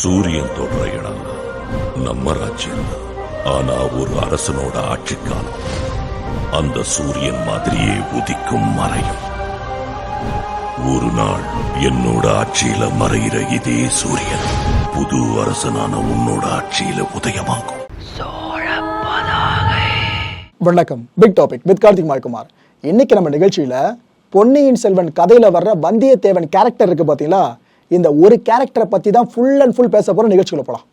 சூரியன் தொடுற இடம் நம்ம ராஜ்யம். ஆனா ஒரு அரசனோட ஆட்சிக்காலம். அந்த சூரியன் மாதிரியே உதிக்கும் மறையும். ஒரு நாள் என்னோட ஆட்சியில மறையிற இதே சூரியன் புது அரசனான உன்னோட ஆட்சியில உதயமாகும். வணக்கம். பிக் டாபிக் வித் கார்த்திக் மாய்குமார் இன்னைக்கு நம்ம நிகழ்ச்சியில பொன்னியின் செல்வன் கதையில வர்ற வந்தியத்தேவன் கேரக்டர் இருக்கு பாத்தீங்களா? இந்த ஒரு கேரக்டரை பத்தி தான் ஃபுல் அண்ட் ஃபுல் பேச போற நிகழ்ச்சிகளை போகலாம்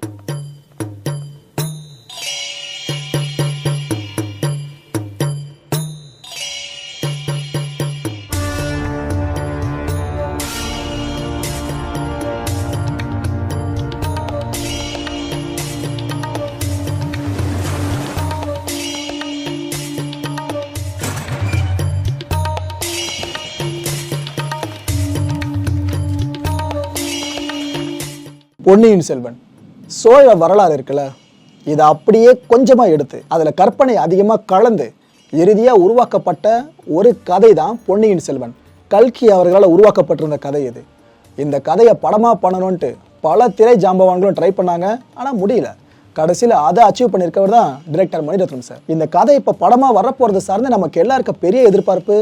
பொன்னியின் செல்வன். சோழ வரலாறு இருக்குல்ல இதை அப்படியே கொஞ்சமாக எடுத்து அதில் கற்பனை அதிகமாக கலந்து இறுதியாக உருவாக்கப்பட்ட ஒரு கதை தான் பொன்னியின் செல்வன். கல்கி அவர்களால் உருவாக்கப்பட்டிருந்த கதை இது. இந்த கதையை படமாக பண்ணணும்ன்ட்டு பல திரை ஜாம்பவான்களும் ட்ரை பண்ணாங்க ஆனால் முடியல. கடைசியில் அதை அச்சீவ் பண்ணியிருக்கவர் தான் டிரெக்டர் மணிரத்னம் சார். இந்த கதை இப்போ படமாக வரப்போகிறது சார்ந்து நமக்கு எல்லாருக்கும் பெரிய எதிர்பார்ப்பு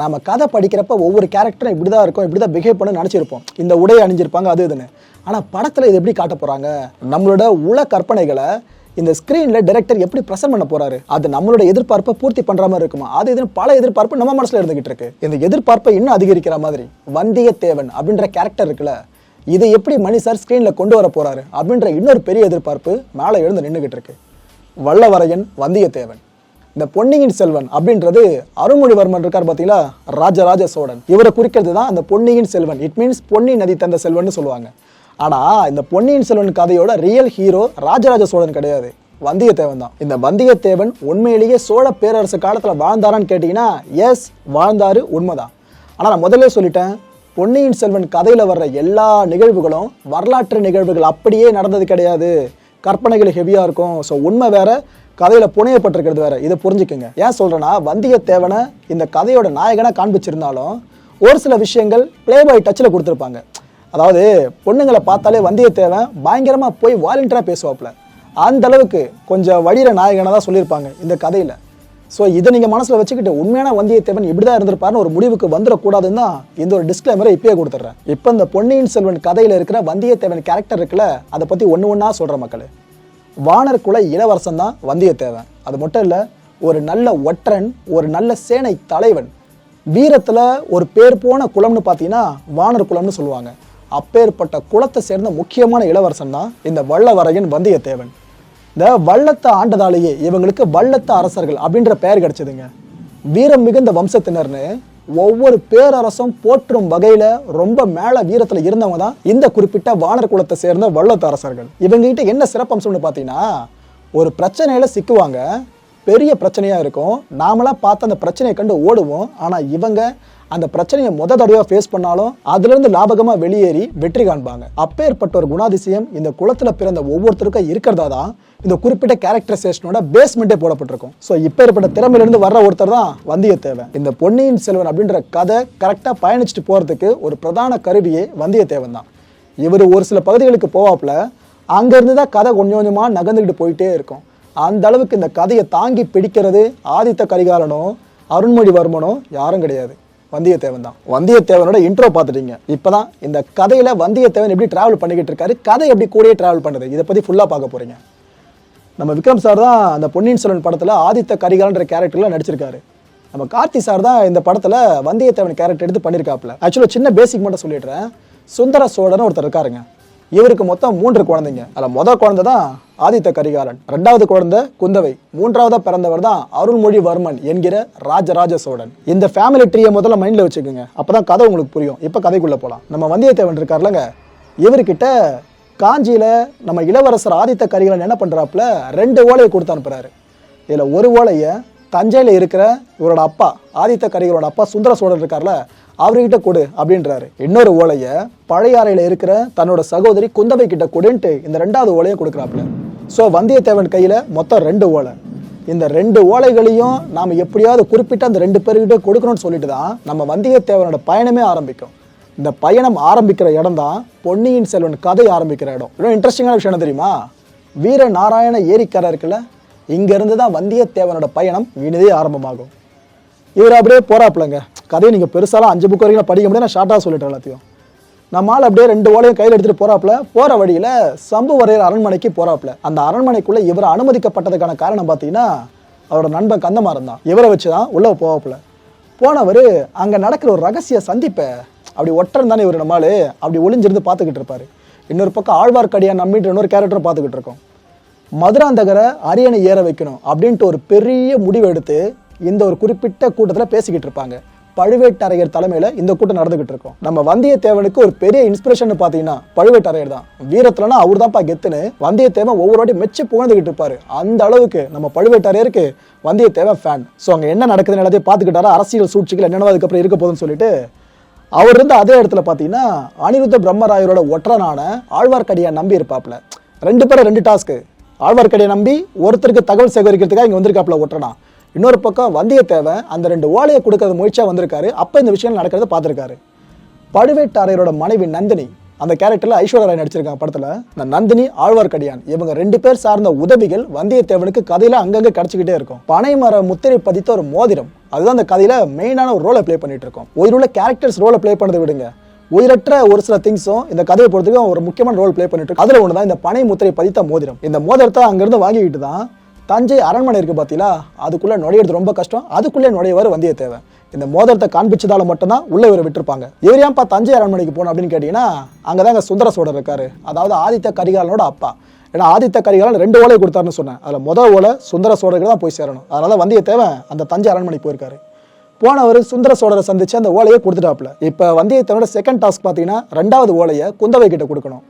நாம் கதை படிக்கிறப்ப ஒவ்வொரு கேரக்டரும் இப்படி தான் இருக்கும் இப்படி தான் பிஹேவ் பண்ண நினச்சிருப்போம். இந்த உடை அணிஞ்சிருப்பாங்க அது இதுன்னு. ஆனால் படத்தில் இது எப்படி காட்ட போகிறாங்க நம்மளோட உல கற்பனைகளை இந்த ஸ்க்ரீனில் டைரக்டர் எப்படி ப்ரெசென்ட் பண்ண போறாரு? அது நம்மளோட எதிர்பார்ப்பை பூர்த்தி பண்ணுற மாதிரி இருக்குமா? அது இதுன்னு பல எதிர்பார்ப்பு நம்ம மனசில் இருந்துகிட்டு இருக்கு. இந்த எதிர்பார்ப்பை இன்னும் அதிகரிக்கிற மாதிரி வந்தியத்தேவன் அப்படின்ற கேரக்டர் இருக்குல்ல இதை எப்படி மணி சார் ஸ்க்ரீனில் கொண்டு வர போறாரு அப்படின்ற இன்னொரு பெரிய எதிர்பார்ப்பு மேலே எழுந்து நின்றுகிட்டு இருக்கு. வல்லவரையன் வந்தியத்தேவன். இந்த பொன்னியின் செல்வன் அப்படின்றது அருள்மொழிவர்மன் இருக்கார் பார்த்தீங்களா? ராஜராஜ சோழன். இவரை குறிக்கிறது தான் அந்த பொன்னியின் செல்வன். இட் மீன்ஸ் பொன்னி நதி தந்த செல்வன் சொல்லுவாங்க. ஆனால் இந்த பொன்னியின் செல்வன் கதையோட ரியல் ஹீரோ ராஜராஜ சோழன் கிடையாது. வந்தியத்தேவன் தான். இந்த வந்தியத்தேவன் உண்மையிலேயே சோழ பேரரசு காலத்தில் வாழ்ந்தாரான்னு கேட்டிங்கன்னா எஸ் வாழ்ந்தாரு உண்மைதான். ஆனால் நான் முதல்ல சொல்லிட்டேன் பொன்னியின் செல்வன் கதையில் வர்ற எல்லா நிகழ்வுகளும் வரலாற்று நிகழ்வுகள் அப்படியே நடந்தது கிடையாது. கற்பனைகள் ஹெவியாக இருக்கும். ஸோ உண்மை வேற கதையில புனையப்பட்டிருக்கிறது வேற. இதை புரிஞ்சுக்கோங்க. ஏன் சொல்றேன்னா வந்தியத்தேவனை இந்த கதையோட நாயகனா காண்பிச்சிருந்தாலும் ஒரு சில விஷயங்கள் ப்ளே பாய் டச்சில் கொடுத்துருப்பாங்க. அதாவது பொண்ணுங்களை பார்த்தாலே வந்தியத்தேவன் பயங்கரமாக போய் வாலண்டியராக பேசுவாப்புல. அந்த அளவுக்கு கொஞ்சம் வழியிற நாயகனாக தான் சொல்லியிருப்பாங்க இந்த கதையில். ஸோ இதை நீங்கள் மனசில் வச்சுக்கிட்டு உண்மையான வந்தியத்தேவன் இப்படி தான் இருந்திருப்பாருன்னு ஒரு முடிவுக்கு வந்துடக்கூடாதுன்னு தான் இந்த ஒரு டிஸ்க்ளைமரை இப்பயே கொடுத்துட்றேன். இப்போ இந்த பொன்னியின் செல்வன் கதையில் இருக்கிற வந்தியத்தேவன் கேரக்டர் இருக்குல்ல அதை பற்றி ஒன்று ஒன்றா சொல்கிற மக்கள். வானர் குல இளவரசன் தான் வந்தியத்தேவன். அது மட்டும் இல்லை ஒரு நல்ல ஒற்றன் ஒரு நல்ல சேனை தலைவன். வீரத்தில் ஒரு பேர் போன குலம்னு பார்த்தீங்கன்னா வானர் குலம்னு சொல்லுவாங்க. அப்பேற்பட்ட குலத்தை சேர்ந்த முக்கியமான இளவரசன் தான் இந்த வல்லவரையன் வந்தியத்தேவன். இந்த வள்ளத்தை ஆண்டதாலேயே இவங்களுக்கு வள்ளத்த அரசர்கள் அப்படின்ற பெயர் கிடைச்சதுங்க. வீரம் மிகுந்த வம்சத்தினர்னு ஒவ்வொரு பேரரசும் போற்றும் வகையில ரொம்ப மேல வீரத்துல இருந்தவங்க தான் இந்த குறிப்பிட்ட வானர் குலத்தை சேர்ந்த வல்லத்தரசர்கள். இவங்க கிட்ட என்ன சிறப்பம்சம்னு பார்த்தீங்கன்னா ஒரு பிரச்சனையில சிக்குவாங்க பெரிய பிரச்சனையா இருக்கும். நாமளா பார்த்து அந்த பிரச்சனையை கண்டு ஓடுவோம். ஆனா இவங்க அந்த பிரச்சனையை முத தடவையாக ஃபேஸ் பண்ணாலும் அதுலேருந்து லாபகமாக வெளியேறி வெற்றி காண்பாங்க. அப்பேற்பட்ட ஒரு குணாதிசயம் இந்த குளத்தில் பிறந்த ஒவ்வொருத்தருக்கும் இருக்கிறதா தான் இந்த குறிப்பிட்ட கேரக்டரைசேஷனோட பேஸ்மெண்ட்டே போடப்பட்டிருக்கும். ஸோ இப்போ ஏற்பட்ட திறமையிலேருந்து வர்ற ஒருத்தர் தான் வந்தியத்தேவன் இந்த பொன்னியின் செல்வன் அப்படின்ற கதை கரெக்டாக பயணிச்சுட்டு போகிறதுக்கு ஒரு பிரதான கருவியே வந்தியத்தேவன் தான். இவர் ஒரு சில பகுதிகளுக்கு போவாப்பில் அங்கேருந்து தான் கதை கொஞ்சம் கொஞ்சமாக நகர்ந்துக்கிட்டு போயிட்டே இருக்கும். அந்த அளவுக்கு இந்த கதையை தாங்கி பிடிக்கிறது ஆதித்த கரிகாலனோ அருண்மொழிவர்மனோ யாரும் கிடையாது. வந்தியத்தேவன் தான் வந்தியத்தேவனோட இன்ட்ரோ பார்த்துட்டீங்க. இப்போதான் இந்த கதையில வந்தியத்தேவன் எப்படி டிராவல் பண்ணிக்கிட்டு இருக்காரு கதை எப்படி கூடயே டிராவல் பண்ணுது இதை பத்தி ஃபுல்லா பார்க்க போறீங்க. நம்ம விக்ரம் சார் தான் அந்த பொன்னியின் செல்வன் படத்துல ஆதித்த கரிகாலன்ற கேரக்டர்ல நடிச்சிருக்காரு. நம்ம கார்த்தி சார் தான் இந்த படத்துல வந்தியத்தேவன் கேரக்டர் எடுத்து பண்ணியிருக்காப்புல ஆக்சுவலாக சின்ன பேசிக் மட்டும் சொல்லிடுறேன். சுந்தர சோழன் ஒருத்தர் இருக்காருங்க. இவருக்கு மொத்தம் மூன்று குழந்தைங்க. அதில் மொதல் குழந்தை தான் ஆதித்த கரிகாலன் ரெண்டாவது குழந்தை குந்தவை மூன்றாவதா பிறந்தவர் தான் அருள்மொழிவர்மன் என்கிற ராஜராஜ சோழன். இந்த ஃபேமிலி ட்ரீயை முதல்ல மைண்டில் வச்சுக்கோங்க. அப்பதான் கதை உங்களுக்கு புரியும். இப்போ கதைக்குள்ளே போகலாம் நம்ம வந்தியத்தேவன் இருக்கார்லங்க. இவர்கிட்ட காஞ்சியில் நம்ம இளவரசர் ஆதித்த கரிகாலன் என்ன பண்ணுறாப்புல ரெண்டு ஓலையை கொடுத்து அனுப்புகிறாரு இதில் ஒரு ஓலையை தஞ்சையில் இருக்கிற இவரோட அப்பா ஆதித்த கரிகளோட அப்பா சுந்தர சோழர் இருக்கார்ல அவர்கிட்ட கொடு அப்படின்றாரு. இன்னொரு ஓலையை பழையாறையில் இருக்கிற தன்னோட சகோதரி குந்தவை கிட்ட கொடுன்ட்டு இந்த ரெண்டாவது ஓலையை கொடுக்குறாப்புல. ஸோ வந்தியத்தேவன் கையில் மொத்தம் ரெண்டு ஓலை. இந்த ரெண்டு ஓலைகளையும் நாம் எப்படியாவது குறிப்பிட்ட அந்த ரெண்டு பேர்கிட்ட கொடுக்கணும்னு சொல்லிட்டு தான் நம்ம வந்தியத்தேவனோட பயணமே ஆரம்பிக்கும். இந்த பயணம் ஆரம்பிக்கிற இடம் தான் பொன்னியின் செல்வன் கதை ஆரம்பிக்கிற இடம். இன்னும் இன்ட்ரெஸ்டிங்கான விஷயம் என்ன தெரியுமா? வீர நாராயண ஏரிக்கரை இருக்குல்ல இங்கேருந்து தான் வந்தியத்தேவனோட பயணம் இனிதே ஆரம்பமாகும். இவர் அப்படியே போகிறாப்புலங்க கதையை நீங்கள் பெருசாலாம் அஞ்சு புக் வரைக்கும் படிக்க முடியாது நான் ஷார்ட்டாக சொல்லிட்டேன் எல்லாத்தையும். நம்மால் அப்படியே ரெண்டு ஓலையும் கையில் எடுத்துகிட்டு போகிறாப்புல போகிற வழியில் சம்புவரையர் அரண்மனைக்கு போகிறாப்புல அந்த அரண்மனைக்குள்ளே இவர் அனுமதிக்கப்பட்டதுக்கான காரணம் பார்த்தீங்கன்னா அவரோட நண்பன் கந்தமாறன் தான் இவரை வச்சு தான் உள்ளே போவாப்புல. போனவர் அங்கே நடக்கிற ஒரு ரகசிய சந்திப்பை அப்படி ஒற்றன் தானே இவர் நம்மால் அப்படி ஒளிஞ்சிருந்து பார்த்துக்கிட்டு இருப்பார். இன்னொரு பக்கம் ஆழ்வார்க்கடியான் நம்பிட்டு இன்னொரு கேரக்டரை பார்த்துக்கிட்டு இருக்கோம். மதுராந்தகரை அரியணை ஏற வைக்கணும் அப்படின்ட்டு ஒரு பெரிய முடிவு எடுத்து இந்த ஒரு குறிப்பிட்ட கூட்டத்தில் பேசிக்கிட்டு இருப்பாங்க. பழுவேட்டரையர் தலைமையில் இந்த கூட்டம் நடந்துகிட்டு இருக்கும். நம்ம வந்தியத்தேவனுக்கு ஒரு பெரிய இன்ஸ்பிரேஷன் பார்த்தீங்கன்னா பழுவேட்டரையர் தான். வீரத்துலனா அவர் தான்ப்பா கெத்துன்னு. வந்தியத்தேவன் ஒவ்வொரு வாட்டி மெச்சு புகழ்ந்துகிட்டு இருப்பாரு. அந்த அளவுக்கு நம்ம பழுவேட்டரையருக்கு வந்தியத்தேவன் ஃபேன் ஸோ அங்கே என்ன நடக்குதுன்னு எல்லாத்தையும் பார்த்துக்கிட்டாரா? அரசியல் சூழ்ச்சிகள் என்னென்ன அதுக்கப்புறம் இருக்க போகுதுன்னு சொல்லிட்டு அவர் இருந்த அதே இடத்துல பார்த்தீங்கன்னா அனிருத்த பிரம்மராயரோட ஒற்றனான ஆழ்வார்க்கடியான் நம்பி இருப்பாப்ல ரெண்டு பேரும் ரெண்டு டாஸ்க்கு ஆழ்வார்க்கடியை நம்பி ஒருத்தருக்கு தகவல் சேகரிக்கிறதுக்காக இங்கே வந்திருக்காப்ல ஒற்றனா. இன்னொரு பக்கம் வந்தியத்தேவன் அந்த ரெண்டு ஓலையை கொடுக்கறது முயற்சியாக வந்திருக்காரு. அப்போ இந்த விஷயம் நடக்கிறத பார்த்துருக்காரு. பழுவேட்டரையரோட மனைவி நந்தினி அந்த கேரக்டரில் ஐஸ்வர்யா ராய் நடிச்சிருக்காங்க படத்தில். இந்த நந்தினி ஆழ்வார்க்கடியான் இவங்க ரெண்டு பேர் சார்ந்த உதவிகள் வந்தியத்தேவனுக்கு கதையில் அங்கங்கே கிடைச்சிக்கிட்டே இருக்கும். பனைமர முத்திரை பதித்த ஒரு மோதிரம் அதுதான் அந்த கதையில் மெயினான ஒரு ரோலை ப்ளே பண்ணிட்டு இருக்கோம் உயிருள்ள கேரக்டர்ஸ் ரோலை ப்ளே பண்ணதை விடுங்க. உயிரற்ற ஒரு சில திங்ஸும் இந்த கதையை பொறுத்துக்கும் ஒரு முக்கியமான ரோல் ப்ளே பண்ணிட்டு இருக்கு அதில் ஒன்று தான் இந்த பனை முத்திரை பதித்த மோதிரம். இந்த மோதிரத்தை அங்கேருந்து வாங்கிக்கிட்டு தான் தஞ்சை அரண்மனை இருக்குது பார்த்தீங்களா அதுக்குள்ளே நுழையிறது ரொம்ப கஷ்டம். அதுக்குள்ளே நுழையவர் வந்தியத்தேவன் இந்த மோதிரத்தை காண்பிச்சதால மட்டும்தான் உள்ளே இவரை விட்டுருப்பாங்க. இவர் ஏன்ப்பா தஞ்சை அரண்மனைக்கு போகணும் அப்படின்னு கேட்டிங்கன்னா அங்கே தான் சுந்தர சோழர் இருக்காரு. அதாவது ஆதித்த கரிகாலனோட அப்பா. ஏன்னா ஆதித்த கரிகாலன் ரெண்டு ஓலை கொடுத்தாருன்னு சொன்னேன். அதில் முதல் ஓலை சுந்தர சோழருக்கு தான் போய் சேரணும். அதனால வந்தியத்தேவன் அந்த தஞ்சை அரண்மனைக்கு போயிருக்காரு. போனவர் சுந்தர சோழரை சந்திச்சு அந்த ஓலையை கொடுத்துட்டாப்புல. இப்போ வந்தியத்தேவனோட செகண்ட் டாஸ்க் பார்த்தீங்கன்னா ரெண்டாவது ஓலையை குந்தவை கிட்ட கொடுக்கணும்.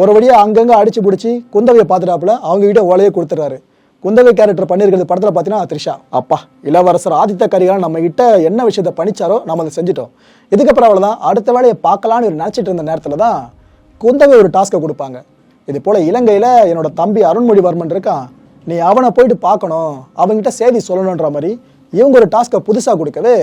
ஒரு வழியாக அங்கங்கே அடிச்சு பிடிச்சி குந்தவையை பார்த்துட்டாப்புல. அவங்க கிட்ட ஓலையை கொடுத்துறாரு குந்தவை கேரக்டர் பண்ணியிருக்கிறது படத்தில் பார்த்தீங்கன்னா த்ரிஷா. அப்பா இளவரசர் ஆதித்த கரிகால் நம்ம கிட்ட என்ன விஷயத்த பண்ணிச்சாரோ நம்ம அதை செஞ்சுட்டோம். இதுக்கப்புறம் அவ்வளோதான் அடுத்த வேலையை பார்க்கலான்னு இவர் நினச்சிட்டு இருந்த நேரத்தில் தான் குந்தவை ஒரு டாஸ்க்கை கொடுப்பாங்க. இது போல் இலங்கையில் என்னோட தம்பி அருண்மொழிவர்மன் இருக்கான். நீ அவனை போயிட்டு பார்க்கணும். அவங்ககிட்ட செய்தி சொல்லணுன்ற மாதிரி இவங்க ஒரு டாஸ்க்கை புதுசாக கொடுக்கவே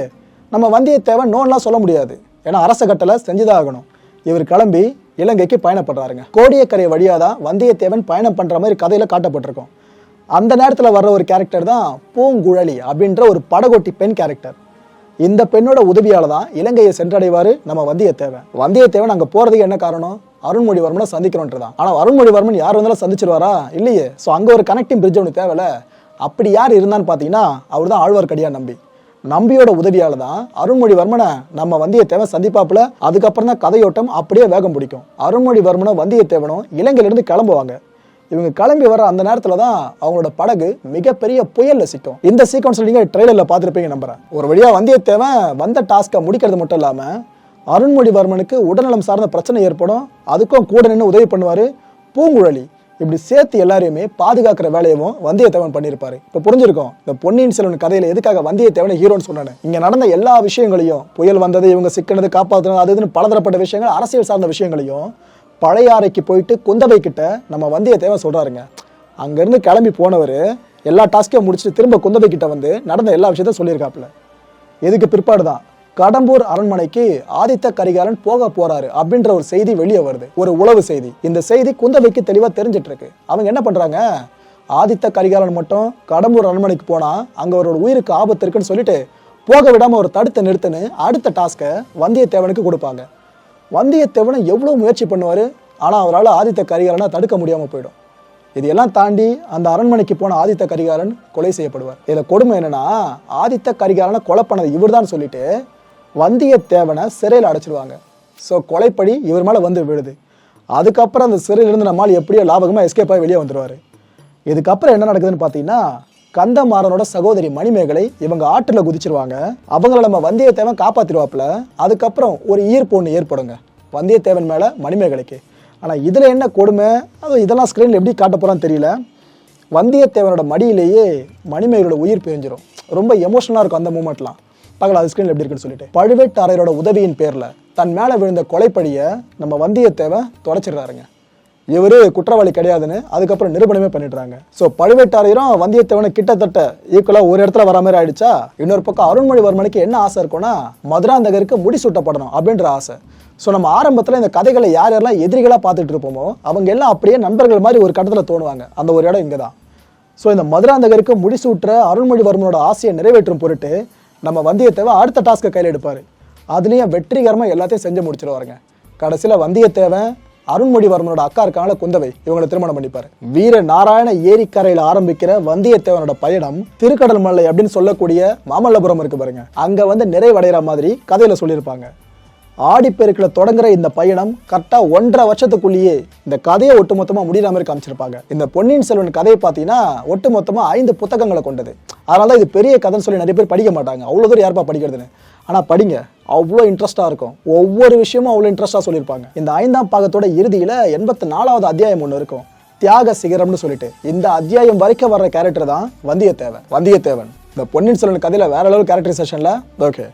நம்ம வந்தியத்தேவன் நோன்லாம் சொல்ல முடியாது. ஏன்னா அரச கட்டளை செஞ்சுதான் ஆகணும். இவர் கிளம்பி இலங்கைக்கு பயணப்படுறாருங்க. கோடியக்கரை வழியாக தான் வந்தியத்தேவன் பயணம் பண்ணுற மாதிரி கதையில் காட்டப்பட்டிருக்கோம். அந்த நேரத்தில் வர்ற ஒரு கேரக்டர் தான் பூங்குழலி அப்படின்ற ஒரு படகோட்டி பெண் கேரக்டர் இந்த பெண்ணோட உதவியால் தான் இலங்கையை சென்றடைவார் நம்ம வந்தியத்தேவன். வந்தியத்தேவன் அங்கே போகிறதுக்கு என்ன காரணம்? அருண்மொழிவர்மனை சந்திக்கணுன்றதான் ஆனால் அருண்மொழிவர்மன் யார் வந்தாலும் சந்திச்சிருவாரா? இல்லையே. ஸோ அங்கே ஒரு கனெக்டிங் பிரிட்ஜ் ஒன்று தேவையில்ல. அப்படி யார் இருந்தான்னு பார்த்தீங்கன்னா அவர் தான் ஆழ்வார்க்கடியான் நம்பி. நம்பியோட உதவியால் தான் அருண்மொழிவர்மனை நம்ம வந்தியத்தேவன் சந்திப்பாப்புல. அதுக்கப்புறம் தான் கதையோட்டம் அப்படியே வேகம் பிடிக்கும். அருண்மொழிவர்மனும் வந்தியத்தேவனும் இலங்கையிலிருந்து கிளம்புவாங்க. இவங்க கிளம்பி வர அந்த நேரத்தில் தான் அவங்களோட படகு மிகப்பெரிய புயல்ல சிக்கும். இந்த சீக்வன்ஸ்ல நீங்க ட்ரெய்லரில் பார்த்துருப்பீங்க நம்புறேன். ஒரு வழியா வந்தியத்தேவன் வந்த டாஸ்க்கை முடிக்கிறது மட்டும் இல்லாம அருண்மொழிவர்மனுக்கு உடல்நலம் சார்ந்த பிரச்சனை ஏற்படும். அதுக்கும் கூட நின்று உதவி பண்ணுவாரு பூங்குழலி. இப்படி சேர்த்து எல்லாரையுமே பாதுகாக்கிற வேலையவும் வந்தியத்தேவன் பண்ணியிருப்பாரு. இப்போ புரிஞ்சிருக்கும் இந்த பொன்னியின் செல்வன் கதையில எதுக்காக வந்தியத்தேவனை ஹீரோன்னு சொன்னேன் இங்க நடந்த எல்லா விஷயங்களையும் புயல் வந்தது இவங்க சிக்கினது காப்பாற்றுனது அது இதுன்னு பலதரப்பட்ட விஷயங்கள் அரசியல் சார்ந்த விஷயங்களையும் பழையாறைக்கு போயிட்டு குந்தவை கிட்ட நம்ம வந்தியத்தேவன் சொல்கிறாருங்க அங்கேருந்து கிளம்பி போனவர் எல்லா டாஸ்க்கையும் முடிச்சுட்டு திரும்ப குந்தவை கிட்ட வந்து நடந்த எல்லா விஷயத்தையும் சொல்லியிருக்காப்புல. எதுக்கு பிற்பாடு தான் கடம்பூர் அரண்மனைக்கு ஆதித்த கரிகாலன் போக போறாரு அப்படின்ற ஒரு செய்தி வெளியே வருது. ஒரு உளவு செய்தி. இந்த செய்தி குந்தவைக்கு தெளிவாக தெரிஞ்சிட்டு இருக்கு அவங்க என்ன பண்றாங்க? ஆதித்த கரிகாலன் மட்டும் கடம்பூர் அரண்மனைக்கு போனா அங்க அவரோட உயிருக்கு ஆபத்து இருக்குன்னு சொல்லிட்டு போக விடாம ஒரு தடுத்து நிறுத்துன்னு அடுத்த டாஸ்க்கை வந்தியத்தேவனுக்கு கொடுப்பாங்க. வந்தியத்தேவனை எவ்வளோ முயற்சி பண்ணுவார்? ஆனால் அவரால் ஆதித்த கரிகாலனை தடுக்க முடியாமல் போயிடும். இதையெல்லாம் தாண்டி அந்த அரண்மனைக்கு போன ஆதித்த கரிகாலன் கொலை செய்யப்படுவார். இதில் கொடுமை என்னென்னா ஆதித்த கரிகாலனை கொலை பண்ணது இவர்தான் சொல்லிட்டு வந்தியத்தேவனை சிறையில் அடைச்சிடுவாங்க ஸோ கொலைப்படி இவர் மேலே வந்து விழுது. அதுக்கப்புறம் அந்த சிறையிலிருந்து நம்மால் எப்படியோ லாபகமாக எஸ்கேப் ஆகி வெளியே வந்துடுவார் இதுக்கப்புறம் என்ன நடக்குதுன்னு பார்த்தீங்கன்னா கந்தமாறனோட சகோதரி மணிமேகலை இவங்க ஆற்றுல குதிச்சிருவாங்க. அவங்கள நம்ம வந்தியத்தேவன் காப்பாத்திருவாப்புல அதுக்கப்புறம் ஒரு ஈர்ப்பு ஒன்று ஏற்படுங்க. வந்தியத்தேவன் மேல மணிமேகலைக்கு. ஆனா இதுல என்ன கொடுமை? அது இதெல்லாம் ஸ்க்ரீன்ல எப்படி காட்ட போறான்னு தெரியல. வந்தியத்தேவனோட மடியிலேயே மணிமேகலோட உயிர் பிரிஞ்சிரும் ரொம்ப எமோஷனலாக இருக்கும் அந்த மூமெண்ட்லாம் பார்க்கலாம் அது ஸ்க்ரீனில் எப்படி இருக்குன்னு சொல்லிட்டு. பழுவேட்டரையரோட உதவியின் பேரில் தன் மேலே விழுந்த கொலைப்படியை நம்ம வந்தியத்தேவன் தொடச்சிடுறாருங்க இவர் குற்றவாளி கிடையாதுன்னு அதுக்கப்புறம் நிரூபணமே பண்ணிடுறாங்க. ஸோ பழுவேட்டாரையரும் வந்தியத்தேவனை கிட்டத்தட்ட ஈக்குவலாக ஒரு இடத்துல வர மாதிரி ஆயிடுச்சா? இன்னொரு பக்கம் அருண்மொழிவர்மனுக்கு என்ன ஆசை இருக்கும்னா மதுராந்தகருக்கு முடி சூட்டப்படணும் அப்படின்ற ஆசை. ஸோ நம்ம ஆரம்பத்தில் இந்த கதைகளை யார் யாரெல்லாம் எதிரிகளாக பார்த்துட்டு இருப்போமோ அவங்க எல்லாம் அப்படியே நண்பர்கள் மாதிரி ஒரு கட்டத்தில் தோணுவாங்க. அந்த ஒரு இடம் இங்கே தான். ஸோ இந்த மதுராந்தகருக்கு முடிசூட்டுற அருண்மொழிவர்மனோட ஆசையை நிறைவேற்றும் பொருட்டு நம்ம வந்தியத்தேவன் அடுத்த டாஸ்க்கை கையில் எடுப்பார். அதுலேயும் வெற்றிகரமாக எல்லாத்தையும் செஞ்சு முடிச்சிடுவாருங்க கடைசியில் வந்தியத்தேவன் அருண்மொழிவர்மனோட அக்கா இருக்காங்கள குந்தவை. இவங்களை திருமணம் பண்ணிப்பாரு. வீர நாராயண ஏரிக்கரையில் ஆரம்பிக்கிற வந்தியத்தேவனோட பயணம் திருக்கடல் மலை அப்படின்னு சொல்லக்கூடிய மாமல்லபுரம் இருக்கு பாருங்க. அங்க வந்து நிறைவடைகிற மாதிரி கதையில சொல்லியிருப்பாங்க. ஆடிப்பெருக்கில் தொடங்குற இந்த பயணம் கரெக்டாக ஒன்றரை வருஷத்துக்குள்ளேயே இந்த கதையை ஒட்டுமொத்தமாக முடிகிற மாதிரி காமிச்சிருப்பாங்க. இந்த பொன்னியின் செல்வன் கதையை பார்த்தீங்கன்னா ஒட்டுமொத்தமாக ஐந்து புத்தகங்களை கொண்டது. அதனால தான் இது பெரிய கதைன்னு சொல்லி நிறைய பேர் படிக்க மாட்டாங்க. அவ்வளோ தூரம் யாருப்பா படிக்கிறதுன்னு? ஆனால் படிங்க. அவ்வளோ இன்ட்ரெஸ்ட்டாக இருக்கும். ஒவ்வொரு விஷயமும் அவ்வளோ இன்ட்ரெஸ்ட்டாக சொல்லியிருப்பாங்க. இந்த ஐந்தாம் பாகத்தோட இறுதியில் எண்பத்தி நாலாவது அத்தியாயம் ஒன்று இருக்கும். தியாக சிகரம்னு சொல்லிட்டு. இந்த அத்தியாயம் வரைக்கும் வர்ற கேரக்டர் தான் வந்தியத்தேவன். வந்தியத்தேவன். இந்த பொன்னியின் செல்வன் கதையில் வேற அளவு கேரக்டரைசேஷனில் ஓகே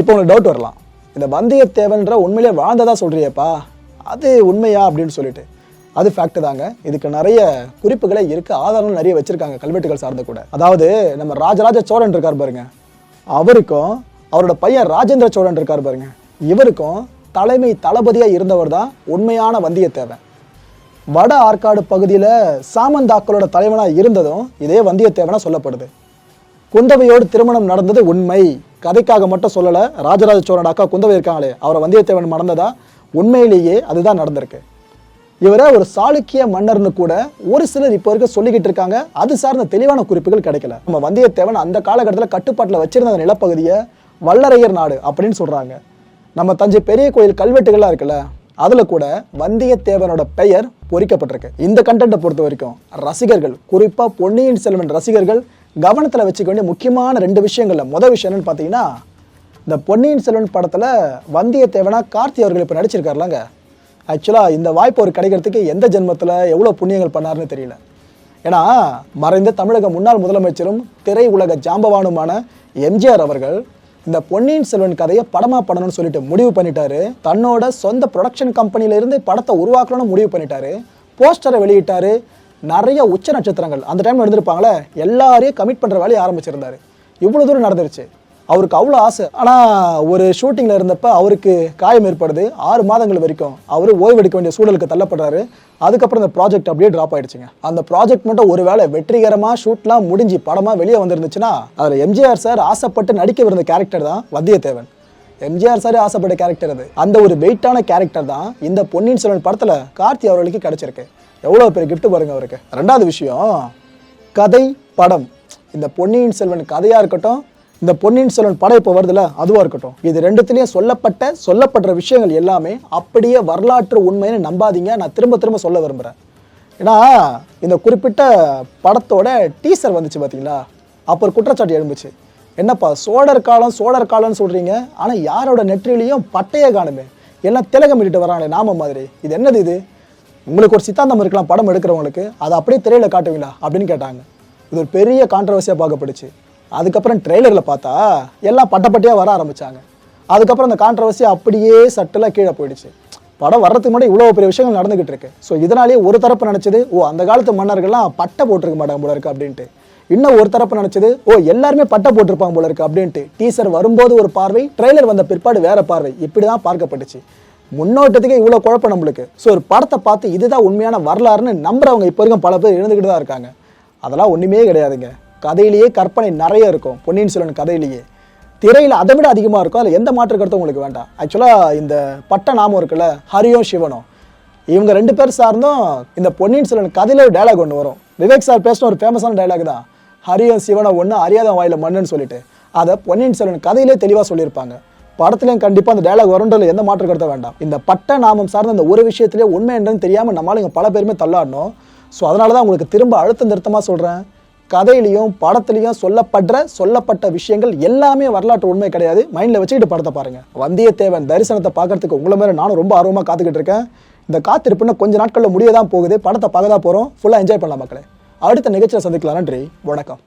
இப்போ உங்களுக்கு டவுட் வரலாம். இந்த வந்தியத்தேவன்ற உண்மையிலே வாழ்ந்ததா சொல்கிறியப்பா அது உண்மையா அப்படின்னு சொல்லிட்டு. அது ஃபேக்ட் தாங்க. இதுக்கு நிறைய குறிப்புகளே இருக்கு. ஆதாரம் நிறைய வச்சிருக்காங்க கல்வெட்டுகள் சார்ந்த கூட. அதாவது நம்ம ராஜராஜ சோழன் இருக்கார் பாருங்க. அவருக்கும் அவரோட பையன் ராஜேந்திர சோழன் இருக்கார் பாருங்க. இவருக்கும் தலைமை தளபதியாக இருந்தவர் தான் உண்மையான வந்தியத்தேவன். வட ஆற்காடு பகுதியில் சாமந்தாக்களோட தலைவனாக இருந்ததும் இதே வந்தியத்தேவனாக சொல்லப்படுது. குந்தவையோடு திருமணம் நடந்தது உண்மை. கதைக்காக மட்டும் சொல்லலை ராஜராஜ சோழனோட அக்கா குந்தவை இருக்காங்களே அவரை வந்தியத்தேவன் மறந்ததா? உண்மையிலேயே அதுதான் நடந்திருக்கு. இவரை ஒரு சாளுக்கிய மன்னர்னு கூட ஒரு சிலர் இப்போ இருக்க சொல்லிக்கிட்டு இருக்காங்க. அது சார்ந்த தெளிவான குறிப்புகள் கிடைக்கல. நம்ம வந்தியத்தேவன் அந்த காலகட்டத்தில் கட்டுப்பாட்டில் வச்சிருந்த அந்த நிலப்பகுதியை வல்லரையர் நாடு அப்படின்னு சொல்கிறாங்க நம்ம தஞ்சை பெரிய கோயில் கல்வெட்டுகள்லாம் இருக்குல்ல அதில் கூட வந்தியத்தேவனோட பெயர் பொறிக்கப்பட்டிருக்கு. இந்த கண்டென்ட்டை பொறுத்த வரைக்கும் ரசிகர்கள் குறிப்பாக பொன்னியின் செல்வன் ரசிகர்கள் கவனத்தில் வச்சுக்க வேண்டிய முக்கியமான ரெண்டு விஷயங்களில். முதல் விஷயம் என்னென்னு பார்த்தீங்கன்னா இந்த பொன்னியின் செல்வன் படத்தில் வந்தியத்தேவனா கார்த்தி அவர்கள் இப்போ நடிச்சிருக்காருலாங்க. ஆக்சுவலாக இந்த வாய்ப்பு ஒரு கிடைக்கிறதுக்கு எந்த ஜென்மத்தில் எவ்வளோ புண்ணியங்கள் பண்ணாருன்னு தெரியல. ஏன்னா மறைந்த தமிழக முன்னாள் முதலமைச்சரும் திரை உலக ஜாம்பவானுமான எம்ஜிஆர் அவர்கள் இந்த பொன்னியின் செல்வன் கதையை படமாக பண்ணணும்னு சொல்லிட்டு முடிவு பண்ணிட்டாரு. தன்னோட சொந்த ப்ரொடக்ஷன் கம்பெனியிலேருந்து படத்தை உருவாக்கணும்னு முடிவு பண்ணிட்டாரு. போஸ்டரை வெளியிட்டாரு. நிறைய உச்ச நட்சத்திரங்கள். அந்த டைமில் இருந்திருப்பாங்களே எல்லாரையும் கமிட் பண்ணுற வேலையை ஆரம்பிச்சிருந்தாரு. இவ்வளோ தூரம் நடந்துருச்சு. அவருக்கு அவ்வளோ ஆசை. ஆனால் ஒரு ஷூட்டிங்கில் இருந்தப்ப அவருக்கு காயம் ஏற்படுது. ஆறு மாதங்கள் வரைக்கும் அவர் ஓய்வெடுக்க வேண்டிய சூழலுக்கு தள்ளப்படுறாரு. அதுக்கப்புறம் இந்த ப்ராஜெக்ட் அப்படியே ட்ராப் ஆயிடுச்சுங்க. அந்த ப்ராஜெக்ட் மட்டும் ஒரு வேளை வெற்றிகரமாக ஷூட்லாம் முடிஞ்சு படமாக வெளியே வந்திருந்துச்சுன்னா அதில் எம்ஜிஆர் சார் ஆசைப்பட்டு நடிக்கவிருந்த கேரக்டர் தான் வந்தியத்தேவன். எம்ஜிஆர் சார் ஆசைப்பட்ட கேரக்டர் அது. அந்த ஒரு வெயிட்டான கேரக்டர் தான் இந்த பொன்னியின் செல்வன் படத்தில் கார்த்தி அவர்களுக்கு கிடைச்சிருக்கு. எவ்வளோ பெரிய கிஃப்ட்டு பாருங்க அவருக்கு. ரெண்டாவது விஷயம் கதை படம். இந்த பொன்னியின் செல்வன் கதையாக இருக்கட்டும் இந்த பொன்னியின் செல்வன் படம் இப்போ வருதுல அதுவாக இருக்கட்டும். இது ரெண்டுத்துலேயும் சொல்லப்பட்ட சொல்லப்படுற விஷயங்கள் எல்லாமே அப்படியே வரலாற்று உண்மைன்னு நம்பாதீங்க. நான் திரும்ப திரும்ப சொல்ல விரும்புகிறேன் ஏன்னா இந்த குறிப்பிட்ட படத்தோட டீசர் வந்துச்சு பார்த்தீங்களா அப்போ ஒரு குற்றச்சாட்டு எழும்புச்சு என்னப்பா சோழர் காலம் சோழர் காலம்னு சொல்கிறீங்க ஆனால் யாரோட நெற்றிலையும் பட்டையே காணுமே. எல்லாம் திலகம் இட்டுட்டு வராங்களே நாம மாதிரி. இது என்னது இது? உங்களுக்கு ஒரு சித்தாந்தம் இருக்கலாம் படம் எடுக்கிறவங்களுக்கு. அதை அப்படியே திரையில் காட்டுவீங்களா? அப்படின்னு கேட்டாங்க. இது ஒரு பெரிய கான்ட்ரவர்சியாக பார்க்கப்படுச்சு. அதுக்கப்புறம் ட்ரெய்லரில் பார்த்தா எல்லாம் பட்டப்பட்டியாக வர ஆரம்பிச்சாங்க. அதுக்கப்புறம் அந்த கான்ட்ரவர்சி அப்படியே சட்டலாக கீழே போயிடுச்சு. படம் வர்றதுக்கு முன்னாடி இவ்வளோ பெரிய விஷயங்கள் நடந்துகிட்டு இருக்கு. ஸோ இதனாலேயே ஒரு தரப்பு நினச்சது ஓ அந்த காலத்து மன்னர்கள்லாம் பட்டை போட்டிருக்க மாட்டாங்க போல இருக்கு அப்படின்ட்டு. இன்னும் ஒரு தரப்பு நினச்சது ஓ எல்லாருமே பட்டை போட்டிருப்பாங்க போல இருக்கு அப்படின்ட்டு. டீசர் வரும்போது ஒரு பார்வை ட்ரெய்லர் வந்த பிற்பாடு வேற பார்வை. இப்படி தான் பார்க்கப்பட்டுச்சு. முன்னோட்டத்துக்கே இவ்வளோ குழப்பம் நம்மளுக்கு. ஸோ ஒரு படத்தை பார்த்து இதுதான் உண்மையான வரலாறுன்னு நம்புறவங்க இப்போ வரைக்கும் பல பேர் இருந்துக்கிட்டு தான் இருக்காங்க. அதெல்லாம் ஒன்றுமே கிடையாதுங்க. கதையிலேயே கற்பனை நிறைய இருக்கும். பொன்னியின் செல்வன் கதையிலேயே. திரையில் அதை விட அதிகமாக இருக்கும். அதில் எந்த மாற்று கருத்தும் உங்களுக்கு வேண்டாம். ஆக்சுவலாக இந்த பட்ட நாமம் இருக்குல்ல ஹரியும் சிவனும். இவங்க ரெண்டு பேர் சார்ந்தும் இந்த பொன்னியின் செல்வன் கதையில ஒரு டயலாக் ஒன்று வரும். விவேக் சார் பேசின ஒரு ஃபேமஸான டயலாக் தான். ஹரியும் சிவனை ஒன்று அறியாத வாயில மண்ணுன்னு சொல்லிட்டு. அதை பொன்னியின் செல்வன் கதையிலே தெளிவாக சொல்லியிருப்பாங்க. படத்துலையும் கண்டிப்பாக அந்த டயலாக் வரும்ன்றதுல எந்த மாற்றம் கருத்த வேண்டாம். இந்த பட்ட நாமம் சார்ந்த இந்த ஒரு விஷயத்திலே உண்மை என்னன்னு தெரியாமல் நம்மளால இங்கே பல பேருமே தள்ளாடணும். ஸோ அதனால தான் உங்களுக்கு திரும்ப அழுத்தம் திருத்தமாக சொல்கிறேன் கதையிலையும் படத்துலையும் சொல்லப்படுற சொல்லப்பட்ட விஷயங்கள் எல்லாமே வரலாற்று உண்மை கிடையாது. மைண்டில் வச்சுக்கிட்டு படத்தை பாருங்க. வந்தியத்தேவன் தரிசனத்தை பார்க்கறதுக்கு உங்களை மாதிரி நானும் ரொம்ப ஆர்வமாக காத்துக்கிட்டு இருக்கேன். இந்த காத்திருப்புன்னு கொஞ்ச நாட்களில் முடிய தான் போகுது. படத்தை பார்க்க தான் போகிறோம் ஃபுல்லாக என்ஜாய் பண்ணலாம் மக்களே. அடுத்த நிகழ்ச்சியில் சந்திக்கலாம். நன்றி. வணக்கம்.